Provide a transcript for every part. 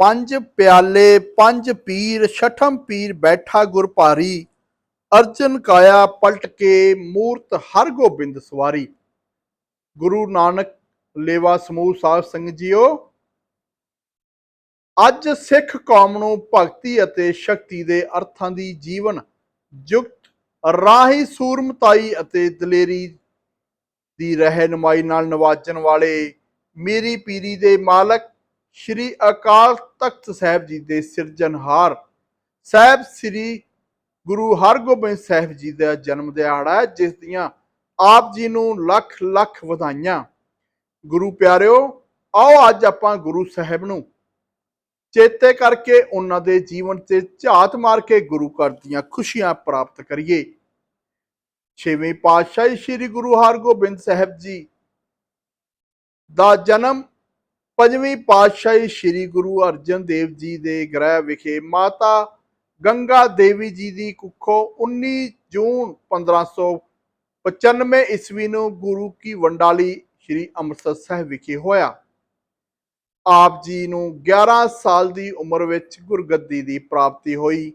ਪੰਜ ਪਿਆਲੇ, ਪੰਜ ਪੀਰ, ਛਠਮ ਪੀਰ ਬੈਠਾ ਗੁਰ ਭਾਰੀ। ਅਰਜਨ ਕਾਇਆ ਪਲਟ ਕੇ ਮੂਰਤ ਹਰ ਗੋਬਿੰਦ ਸਵਾਰੀ। ਗੁਰੂ ਨਾਨਕ ਲੇਵਾ ਸਮੂਹ ਸਾਧ ਸੰਗਤ ਜੀਓ, ਅੱਜ ਸਿੱਖ ਕੌਮ ਨੂੰ ਭਗਤੀ ਅਤੇ ਸ਼ਕਤੀ ਦੇ ਅਰਥਾਂ ਦੀ ਜੀਵਨ ਯੁਕਤ ਰਾਹੀ ਸੂਰਮਤਾਈ ਅਤੇ ਦਲੇਰੀ ਦੀ ਰਹਿਨਮਾਈ ਨਾਲ ਨਵਾਜਣ ਵਾਲੇ ਮੇਰੀ ਪੀਰੀ ਦੇ ਮਾਲਕ, ਸ਼੍ਰੀ ਅਕਾਲ ਤਖਤ ਸਾਹਿਬ ਜੀ ਦੇ ਸਿਰਜਣਹਾਰ ਸਾਹਿਬ ਸ੍ਰੀ ਗੁਰੂ ਹਰਗੋਬਿੰਦ ਸਾਹਿਬ ਜੀ ਦਾ ਜਨਮ ਦਿਹਾੜਾ ਹੈ, ਜਿਸ ਦੀਆਂ ਆਪ ਜੀ ਨੂੰ ਲੱਖ ਲੱਖ ਵਧਾਈਆਂ। ਗੁਰੂ ਪਿਆਰਿਓ, ਆਓ ਅੱਜ ਆਪਾਂ ਗੁਰੂ ਸਾਹਿਬ ਨੂੰ ਚੇਤੇ ਕਰਕੇ ਉਹਨਾਂ ਦੇ ਜੀਵਨ ਤੇ ਝਾਤ ਮਾਰ ਕੇ ਗੁਰੂ ਘਰ ਦੀਆਂ ਖੁਸ਼ੀਆਂ ਪ੍ਰਾਪਤ ਕਰੀਏ। ਛੇਵੇਂ ਪਾਤਸ਼ਾਹੀ ਸ੍ਰੀ ਗੁਰੂ ਹਰਗੋਬਿੰਦ ਸਾਹਿਬ ਜੀ ਦਾ ਜਨਮ ਪੰਜਵੀਂ ਪਾਤਸ਼ਾਹੀ ਸ੍ਰੀ ਗੁਰੂ ਅਰਜਨ ਦੇਵ ਜੀ ਦੇ ਗ੍ਰਹਿ ਵਿਖੇ ਮਾਤਾ ਗੰਗਾ ਦੇਵੀ ਜੀ ਦੀ ਕੁੱਖੋਂ 19 ਜੂਨ 1595 ਈਸਵੀ ਨੂੰ ਗੁਰੂ ਕੀ ਵੰਡਾਲੀ ਸ੍ਰੀ ਅੰਮ੍ਰਿਤਸਰ ਸਾਹਿਬ ਵਿਖੇ ਹੋਇਆ। ਆਪ ਜੀ ਨੂੰ 11 ਸਾਲ ਦੀ ਉਮਰ ਵਿੱਚ ਗੁਰਗੱਦੀ ਦੀ ਪ੍ਰਾਪਤੀ ਹੋਈ।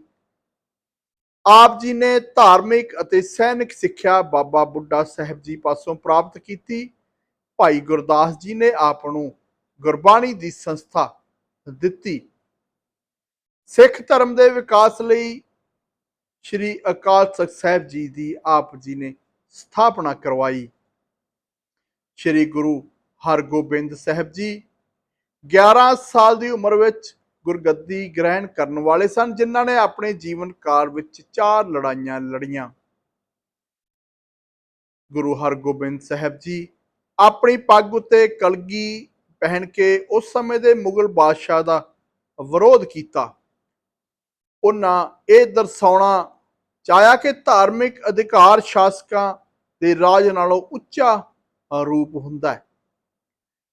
ਆਪ ਜੀ ਨੇ ਧਾਰਮਿਕ ਅਤੇ ਸੈਨਿਕ ਸਿੱਖਿਆ ਬਾਬਾ ਬੁੱਢਾ ਸਾਹਿਬ ਜੀ ਪਾਸੋਂ ਪ੍ਰਾਪਤ ਕੀਤੀ। ਭਾਈ ਗੁਰਦਾਸ ਜੀ ਨੇ ਆਪ ਨੂੰ ਗੁਰਬਾਣੀ ਦੀ ਸੰਸਥਾ ਦਿੱਤੀ। ਸਿੱਖ ਧਰਮ ਦੇ ਵਿਕਾਸ ਲਈ ਸ੍ਰੀ ਅਕਾਲ ਤਖਤ ਸਾਹਿਬ ਜੀ ਦੀ ਆਪ ਜੀ ਨੇ ਸਥਾਪਨਾ ਕਰਵਾਈ। ਸ੍ਰੀ ਗੁਰੂ ਹਰਗੋਬਿੰਦ ਸਾਹਿਬ ਜੀ 11 ਸਾਲ ਦੀ ਉਮਰ ਵਿੱਚ ਗੁਰਗੱਦੀ ਗ੍ਰਹਿਣ ਕਰਨ ਵਾਲੇ ਸਨ, ਜਿਨ੍ਹਾਂ ਨੇ ਆਪਣੇ ਜੀਵਨ ਕਾਲ ਵਿੱਚ ਚਾਰ ਲੜਾਈਆਂ ਲੜੀਆਂ। ਗੁਰੂ ਹਰਗੋਬਿੰਦ ਸਾਹਿਬ ਜੀ ਆਪਣੀ ਪੱਗ ਉੱਤੇ ਕਲਗੀ ਪਹਿਨ ਕੇ ਉਸ ਸਮੇਂ ਦੇ ਮੁਗਲ ਬਾਦਸ਼ਾਹ ਦਾ ਵਿਰੋਧ ਕੀਤਾ। ਉਹਨਾਂ ਇਹ ਦਰਸਾਉਣਾ ਚਾਹਿਆ ਕਿ ਧਾਰਮਿਕ ਅਧਿਕਾਰ ਸ਼ਾਸਕਾਂ ਦੇ ਰਾਜ ਨਾਲੋਂ ਉੱਚਾ ਰੂਪ ਹੁੰਦਾ ਹੈ।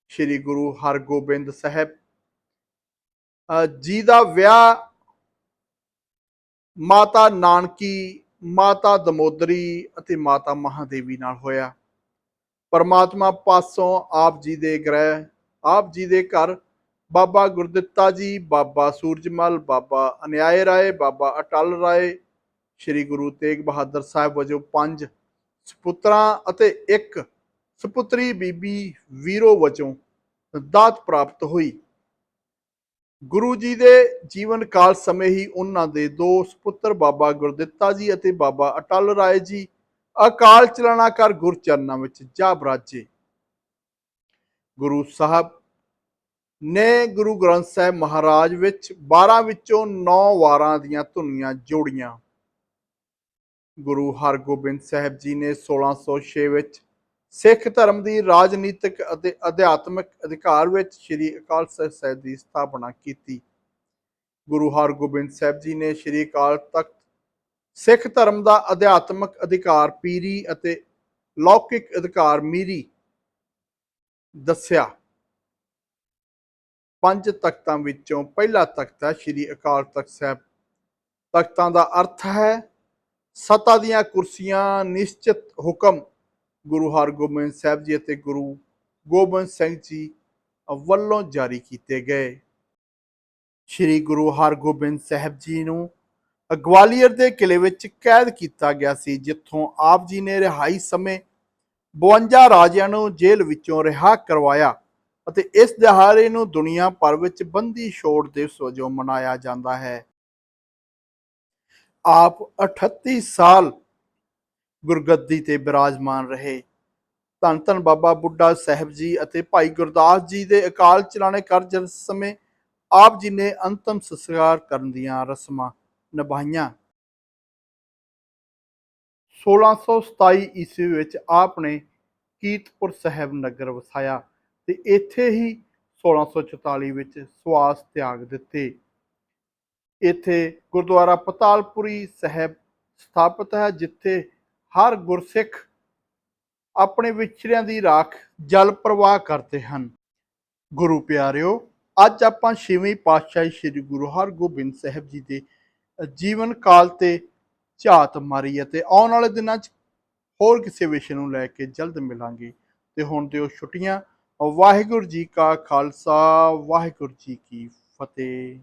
ਸ੍ਰੀ ਗੁਰੂ ਹਰਗੋਬਿੰਦ ਸਾਹਿਬ ਜੀ ਦਾ ਵਿਆਹ ਮਾਤਾ ਨਾਨਕੀ, ਮਾਤਾ ਦਮੋਦਰੀ ਅਤੇ ਮਾਤਾ ਮਹਾਦੇਵੀ ਨਾਲ ਹੋਇਆ। ਪਰਮਾਤਮਾ ਪਾਸੋਂ ਆਪ ਜੀ ਦੇ ਗ੍ਰਹਿ ਆਪ ਜੀ ਦੇ ਘਰ। ਬਾਬਾ ਗੁਰਦਿੱਤਾ ਜੀ, ਬਾਬਾ ਸੂਰਜਮਲ, ਬਾਬਾ ਅਨਿਆਏ ਰਾਏ, ਬਾਬਾ ਅਟਲ ਰਾਏ, ਸ੍ਰੀ ਗੁਰੂ ਤੇਗ ਬਹਾਦਰ ਸਾਹਿਬ ਵਜੋਂ ਪੰਜ ਸੁਪੁੱਤਰਾਂ ਅਤੇ ਇੱਕ ਸੁਪੁੱਤਰੀ ਬੀਬੀ ਵੀਰੋ ਵਜੋਂ ਦਾਤ ਪ੍ਰਾਪਤ ਹੋਈ। ਗੁਰੂ ਜੀ ਦੇ ਜੀਵਨ ਕਾਲ ਸਮੇਂ ਹੀ ਉਹਨਾਂ ਦੇ ਦੋ ਸੁਪੁੱਤਰ, ਬਾਬਾ ਗੁਰਦਿੱਤਾ ਜੀ ਅਤੇ ਬਾਬਾ ਅਟਲ ਰਾਏ ਜੀ, ਅਕਾਲ ਚਲਾਣਾ ਕਰ ਗੁਰਚਰਨਾਂ ਵਿੱਚ ਜਾ ਬਰਾਜੇ ਗੁਰੂ ਸਾਹਿਬ ਨੇ ਗੁਰੂ ਗ੍ਰੰਥ ਸਾਹਿਬ ਮਹਾਰਾਜ ਵਿੱਚ 12 ਵਿੱਚੋਂ 9 ਵਾਰਾਂ ਦੀਆਂ ਧੁਨੀਆਂ ਜੋੜੀਆਂ। ਗੁਰੂ ਹਰਗੋਬਿੰਦ ਸਾਹਿਬ ਜੀ ਨੇ 1606 ਵਿੱਚ ਸਿੱਖ ਧਰਮ ਦੀ ਰਾਜਨੀਤਿਕ ਅਤੇ ਅਧਿਆਤਮਿਕ ਅਧਿਕਾਰ ਵਿੱਚ ਸ੍ਰੀ ਅਕਾਲ ਤਖਤ ਸਾਹਿਬ ਦੀ ਸਥਾਪਨਾ ਕੀਤੀ। ਗੁਰੂ ਹਰਗੋਬਿੰਦ ਸਾਹਿਬ ਜੀ ਨੇ ਸ੍ਰੀ ਅਕਾਲ ਤਖਤ ਸਿੱਖ ਧਰਮ ਦਾ ਅਧਿਆਤਮਿਕ ਅਧਿਕਾਰ ਪੀਰੀ ਅਤੇ ਲੌਕਿਕ ਅਧਿਕਾਰ ਮੀਰੀ ਦੱਸਿਆ। ਪੰਜ ਤਖਤਾਂ ਵਿੱਚੋਂ ਪਹਿਲਾ ਤਖਤ ਹੈ ਸ੍ਰੀ ਅਕਾਲ ਤਖਤ ਸਾਹਿਬ। ਤਖਤਾਂ ਦਾ ਅਰਥ ਹੈ, ਸਤਾ ਦੀਆਂ ਕੁਰਸੀਆਂ ਨਿਸ਼ਚਿਤ ਹੁਕਮ। ਗੁਰੂ ਹਰਗੋਬਿੰਦ ਸਾਹਿਬ ਜੀ ਅਤੇ ਗੁਰੂ ਗੋਬਿੰਦ ਸਿੰਘ ਜੀ ਵੱਲੋਂ ਜਾਰੀ ਕੀਤੇ ਗਏ। ਸ੍ਰੀ ਗੁਰੂ ਹਰਗੋਬਿੰਦ ਸਾਹਿਬ ਜੀ ਨੂੰ ਗਵਾਲੀਅਰ ਦੇ ਕਿਲੇ ਵਿੱਚ ਕੈਦ ਕੀਤਾ ਗਿਆ ਸੀ, ਜਿੱਥੋਂ ਆਪ ਜੀ ਨੇ ਰਿਹਾਈ ਸਮੇਂ 52 ਰਾਜਿਆਂ ਨੂੰ ਜੇਲ੍ਹ ਵਿੱਚੋਂ ਰਿਹਾ ਕਰਵਾਇਆ ਅਤੇ ਇਸ ਦਿਹਾੜੇ ਨੂੰ ਦੁਨੀਆ ਭਰ ਵਿੱਚ ਬੰਦੀ ਛੋੜ ਦਿਵਸ ਵਜੋਂ ਮਨਾਇਆ ਜਾਂਦਾ ਹੈ। ਆਪ 38 ਸਾਲ ਗੁਰਗੱਦੀ ਤੇ ਬਿਰਾਜਮਾਨ ਰਹੇ। ਧੰਨ ਧੰਨ ਬਾਬਾ ਬੁੱਢਾ ਸਾਹਿਬ ਜੀ ਅਤੇ ਭਾਈ ਗੁਰਦਾਸ ਜੀ ਦੇ ਅਕਾਲ ਚਲਾਣੇ ਕਾਰਜ ਸਮੇਂ ਆਪ ਜੀ ਨੇ ਅੰਤਮ ਸੰਸਕਾਰ ਕਰਨ ਦੀਆਂ ਰਸਮਾਂ ਨਿਭਾਈਆਂ। 1627 ਈਸਵੀ ਵਿੱਚ ਆਪ ਨੇ ਕੀਰਤਪੁਰ ਸਾਹਿਬ ਨਗਰ ਵਸਾਇਆ ਤੇ ਇੱਥੇ ਹੀ 1644 ਵਿੱਚ ਸਵਾਸ ਤਿਆਗ ਦਿੱਤੇ। ਇੱਥੇ ਗੁਰਦੁਆਰਾ ਪਤਾਲਪੁਰੀ ਸਾਹਿਬ ਸਥਾਪਿਤ ਹੈ, ਜਿੱਥੇ ਹਰ ਗੁਰਸਿੱਖ ਆਪਣੇ ਵਿਛੜਿਆਂ ਦੀ ਰਾਖ ਜਲ ਪ੍ਰਵਾਹ ਕਰਦੇ ਹਨ। ਗੁਰੂ ਪਿਆਰਿਓ, ਅੱਜ ਆਪਾਂ ਛੇਵੀਂ ਪਾਤਸ਼ਾਹੀ ਸ੍ਰੀ ਗੁਰੂ ਹਰਗੋਬਿੰਦ ਸਾਹਿਬ ਜੀ ਦੇ ਜੀਵਨ ਕਾਲ ਤੇ ਝਾਤ ਮਾਰੀ ਅਤੇ ਆਉਣ ਵਾਲੇ ਦਿਨਾਂ 'ਚ ਹੋਰ ਕਿਸੇ ਵਿਸ਼ੇ ਨੂੰ ਲੈ ਕੇ ਜਲਦ ਮਿਲਾਂਗੇ। ਤੇ ਹੁਣ ਦਿਓ ਛੁੱਟੀਆਂ। ਵਾਹਿਗੁਰੂ ਜੀ ਕਾ ਖਾਲਸਾ, ਵਾਹਿਗੁਰੂ ਜੀ ਕੀ ਫਤਿਹ।